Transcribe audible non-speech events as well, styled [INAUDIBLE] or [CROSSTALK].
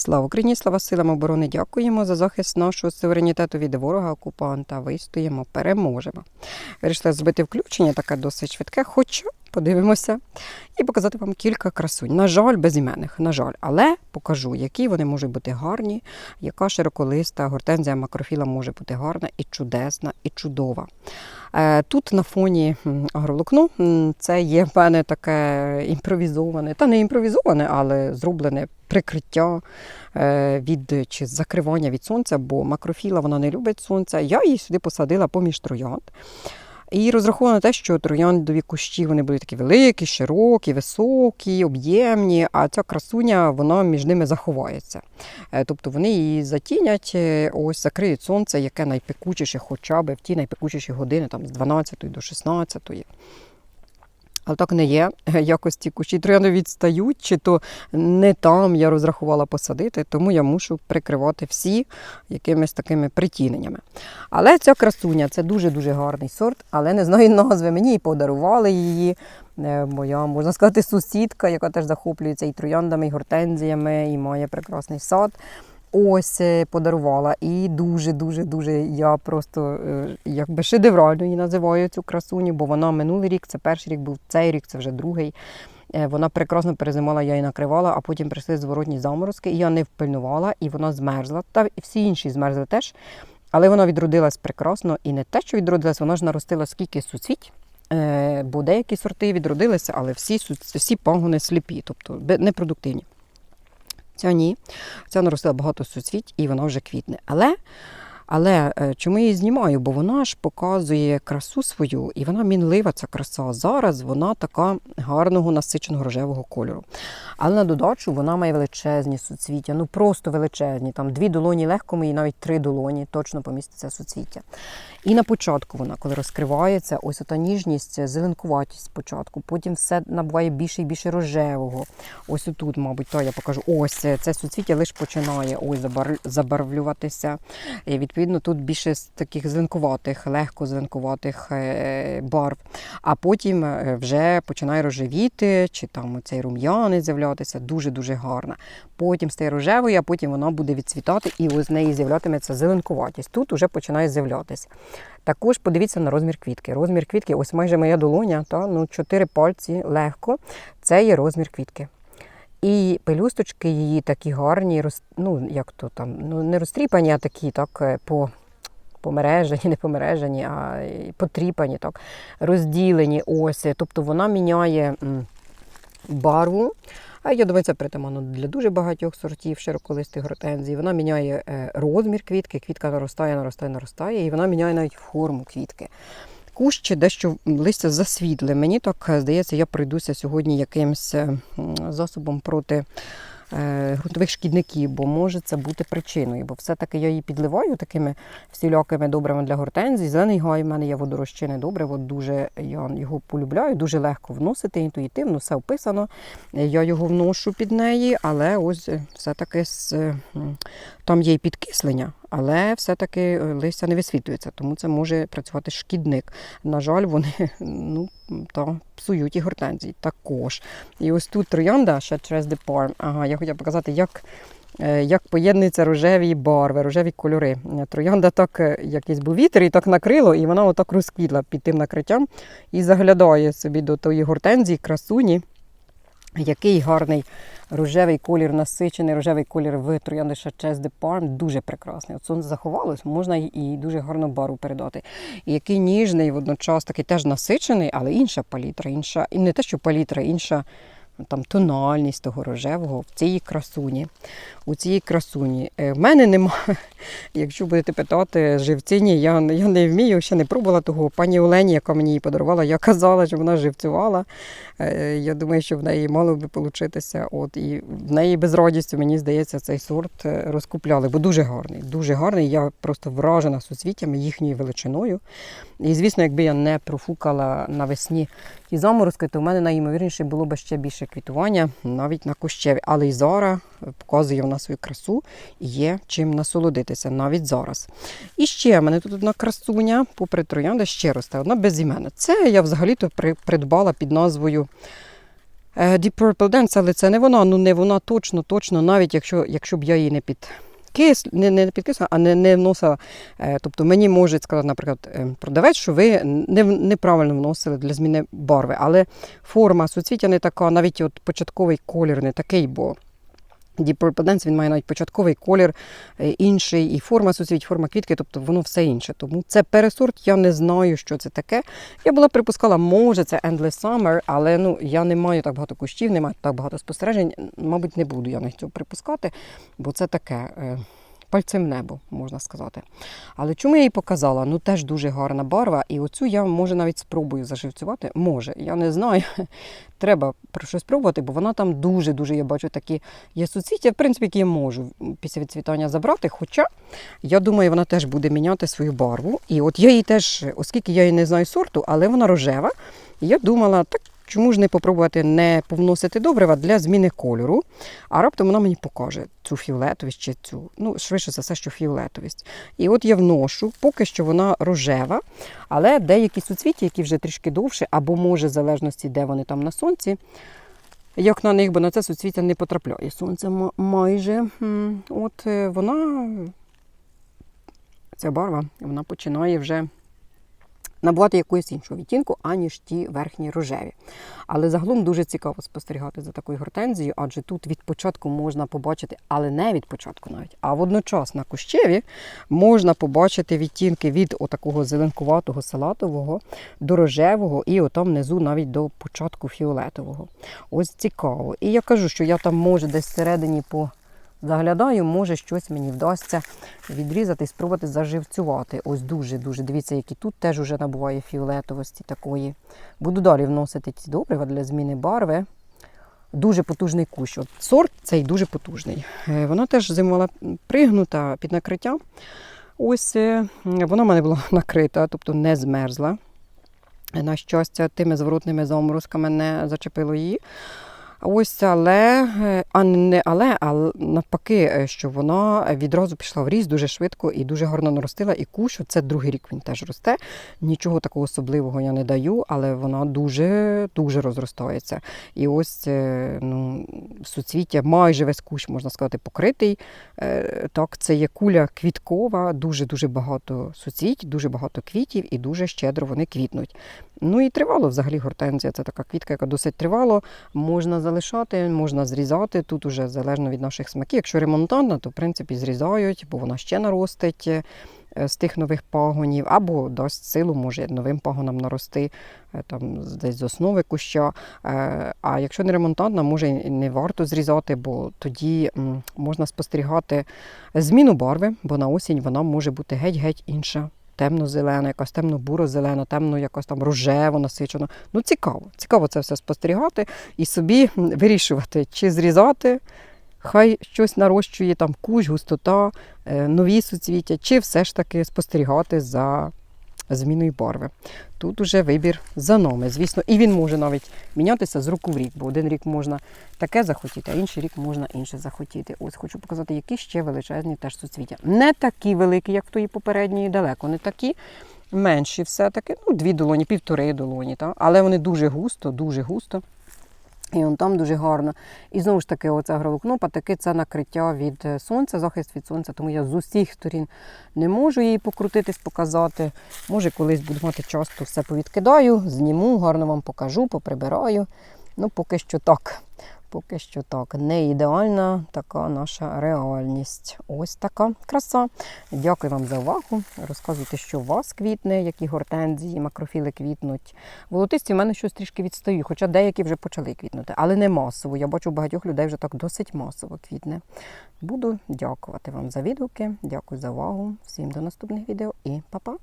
Слава Україні, слава силам оборони! Дякуємо за захист нашого суверенітету від ворога окупанта. Вистоїмо, переможемо. Вирішила зробити включення, таке досить швидке, хоча подивимося і показати вам кілька красунь. На жаль, безіменних, на жаль, але покажу, які вони можуть бути гарні, яка широколиста гортензія макрофіла може бути гарна і чудесна, і чудова. Е, Тут на фоні м, це є в мене таке імпровізоване, та не імпровізоване, але зроблене прикриття е, від чи закривання від сонця, бо макрофіла вона не любить сонця. Я її сюди посадила поміж троянд. І розраховано на те, що трояндові кущі вони будуть такі великі, широкі, високі, об'ємні, а ця красуня вона між ними заховається. Е, Тобто вони її затінять, е, ось закриють сонце, яке найпекучіше, хоча б в ті найпекучіші години, там з 12 до 16. Але так не є. Якості кущі троянди відстають, чи то не там я розрахувала посадити, тому я мушу прикривати всі якимись такими притіненнями. Але ця красуня це дуже-дуже гарний сорт, але не знаю назви. Мені і подарували її. е, Моя, можна сказати, сусідка, яка теж захоплюється і трояндами, і гортензіями, і має прекрасний сад. Ось е, подарувала. І дуже-дуже дуже я просто е, якби шедеврально її називаю цю красуню, бо вона минулий рік, це перший рік був, цей рік це вже другий. Е, Вона прекрасно перезимала, я її накривала, а потім прийшли зворотні заморозки, і я не впильнувала, і вона змерзла. Та і всі інші змерзли теж. Але вона відродилась прекрасно. І не те, що відродилась, вона ж наростила скільки суцвіть. Е, Бо деякі сорти відродилися, але всі, всі пагони сліпі, тобто непродуктивні. Ця ні. Ця наростила багато суцвіть і вона вже квітне. Але, але е, чому я її знімаю? Бо вона ж показує красу свою, і вона мінлива, ця краса. Зараз вона така гарного насиченого рожевого кольору. Але на додачу вона має величезні суцвіття, ну просто величезні. Там дві долоні легко мої, навіть три долоні точно поміститься суцвіття. І на початку вона, коли розкривається, ось ота ніжність, зеленкуватість спочатку, потім все набуває більше і більше рожевого. Ось отут, мабуть, то я покажу. Ось е, це суцвіття лише починає ось забар- забарвлюватися. І, відповідно, тут більше з таких зеленкуватих, легко зеленкуватих е, барв. А потім е, вже починає рожевіти, чи там цей рум'яний з'являтися, дуже-дуже гарна. Потім стає рожевою, а потім вона буде відцвітати, і з неї з'являтиметься зеленкуватість. Тут вже починає з'являтися. Також подивіться на розмір квітки. Розмір квітки, ось майже моя долоня, та, ну, чотири пальці легко. Це є розмір квітки. І пелюсточки її такі гарні, ну, як то там, ну, не розтріпані, а такі так е, по. Помережені, [LAUGHS] не помережені, а потріпані, так, розділені ось. Тобто вона міняє барву. А я це притаманно для дуже багатьох сортів широколистих гортензій. Вона міняє е, розмір квітки, квітка наростає, наростає, наростає, і вона міняє навіть форму квітки. Кущ дещо листя засвітле. Мені так е, здається, я пройдуся сьогодні якимсь е, засобом проти е, ґрунтових шкідників, бо може це бути причиною. Бо все-таки я її підливаю такими всілякими добрими для гортензій. Зелений гай в мене є водорозчинне добре, от дуже я його полюбляю, дуже легко вносити інтуїтивно, все вписано. Я його вношу під неї, але ось е, все-таки з, е, там є і підкислення, але все-таки е, листя не висвітлюється, тому це може працювати шкідник. На жаль, вони [LAUGHS] ну, та, псують і гортензії також. І ось тут троянда ще через Parm. Ага, я хотіла показати, як. е, Як поєднуються рожеві барви, рожеві кольори. Е, Троянда так якийсь був вітер і так накрило, і вона отак розквітла під тим накриттям і заглядає собі до тої гортензії, красуні. Який гарний рожевий колір, насичений рожевий колір в троянди де Парм. Дуже прекрасний. От сонце заховалось, можна і- дуже гарну бару передати. І який ніжний, водночас такий теж насичений, але інша палітра, інша, і не те, що палітра, інша там тональність того рожевого в цій красуні. У цій красуні. Е, В мене немає, [LAUGHS] якщо будете питати, живціні, я, я не вмію, ще не пробувала того. Пані Олені, яка мені її подарувала, я казала, що вона живцювала. Е, Я думаю, що в неї мало би получитися. От і в неї без радістю, мені здається, цей сорт е, розкупляли, бо дуже гарний. Дуже гарний. Я просто вражена суцвіттями, їхньою величиною. І звісно, якби я не профукала навесні ті заморозки, то в мене найімовірніше було б ще більше квітування, навіть на кущеві. Але і зараз показує вона свою красу і є чим насолодитися навіть зараз. І ще в мене тут одна красуня, попри троянда, ще росте, одна безіменна. Це я взагалі-то придбала під назвою Е, Deep Purple Dance, але це не вона, ну не вона точно, точно, навіть якщо, якщо б я її не під. Кис, не, не підкисла, а не, не вносила. Е, тобто мені може сказати, наприклад, е, продавець, що ви не, неправильно вносили для зміни барви, але форма суцвіття не така, навіть от початковий колір не такий, бо Deep він має навіть початковий колір е, інший, і форма суцвіть, форма квітки, тобто воно все інше. Тому це пересорт, я не знаю, що це таке. Я була припускала, може, це Endless Summer, але ну, я не маю так багато кущів, не маю так багато спостережень. Мабуть, не буду я на цього припускати, бо це таке. Пальцем в небо, можна сказати. Але чому я її показала? Ну теж дуже гарна барва, і оцю я може навіть спробую заживцювати. Може, я не знаю. [LAUGHS] Треба про щось спробувати, бо вона там дуже-дуже, я бачу, такі є суцвіття, в принципі, які я можу після відцвітання забрати. Хоча я думаю, вона теж буде міняти свою барву. І от я її теж, оскільки я її не знаю сорту, але вона рожева, я думала, так чому ж не попробувати не повносити добрива для зміни кольору, а раптом вона мені покаже цю фіолетовість чи цю, ну, швидше за все, що фіолетовість. І от я вношу, поки що вона рожева, але деякі суцвіття, які вже трішки довше, або може, в залежності, де вони там на сонці, як на них, бо на це суцвіття не потрапляє сонце майже. От е, вона, ця барва, вона починає вже набувати якогось іншого відтінку, аніж ті верхні рожеві. Але загалом дуже цікаво спостерігати за такою гортензією, адже тут від початку можна побачити, але не від початку навіть, а водночас на кущеві можна побачити відтінки від отакого зеленкуватого салатового до рожевого і отам внизу навіть до початку фіолетового. Ось цікаво. І я кажу, що я там може десь всередині по. Заглядаю, може щось мені вдасться відрізати і спробувати заживцювати. Ось дуже-дуже. Дивіться, які тут теж уже набуває фіолетовості такої. Буду далі вносити ці добрива для зміни барви. Дуже потужний кущ. От сорт цей дуже потужний. Е, Вона теж зимувала пригнута під накриттям. Ось е, вона в мене була [LAUGHS] накрита, тобто не змерзла. На щастя, тими зворотними заморозками не зачепило її. Ось, але, е, а не але, а навпаки, е, що вона відразу пішла в ріст дуже швидко і дуже гарно наростила. І кущ, це другий рік він теж росте. Нічого такого особливого я не даю, але вона дуже дуже розростається. І ось е, ну, суцвіття, майже весь кущ, можна сказати, покритий. Так, це є куля квіткова, дуже дуже багато суцвіть, дуже багато квітів і дуже щедро вони квітнуть. Ну і тривало взагалі гортензія. Це така квітка, яка досить тривало. Можна залишати, можна зрізати. Тут уже залежно від наших смаків. Якщо ремонтантна, то в принципі зрізають, бо вона ще наростить е, з тих нових пагонів, або дасть силу, може новим пагонам нарости е, там десь з основи куща. Е, А якщо не ремонтантна, може і не варто зрізати, бо тоді можна спостерігати зміну барви, бо на осінь вона може бути геть-геть інша темно-зелена, якась темно-буро-зелена, темно якось там рожево насичено. Ну, цікаво. Цікаво це все спостерігати і собі вирішувати, чи зрізати, хай щось нарощує, там кущ, густота, е, нові суцвіття, чи все ж таки спостерігати за зміною барви. Тут уже вибір за нами, звісно, і він може навіть мінятися з року в рік, бо один рік можна таке захотіти, а інший рік можна інше захотіти. Ось хочу показати, які ще величезні теж суцвіття. Не такі великі, як в тої попередньої, далеко не такі. Менші все-таки, ну, дві долоні, півтори долоні, та? але вони дуже густо, дуже густо. І он там дуже гарно. І знову ж таки, оце гравокнопа, таки це накриття від е, сонця, захист від сонця, тому я з усіх сторін не можу її покрутитись, показати. Може, колись буду мати час, то все повідкидаю, зніму, гарно вам покажу, поприбираю. Ну, поки що так. Поки що так. Не ідеальна така наша реальність. Ось така краса. Дякую вам за увагу. Розказуйте, що у вас квітне, які гортензії, макрофіли квітнуть. Волотисті в мене щось трішки відстають, хоча деякі вже почали квітнути, але не масово. Я бачу, багатьох людей вже так досить масово квітне. Буду дякувати вам за відгуки. Дякую за увагу. Всім до наступних відео і па-па!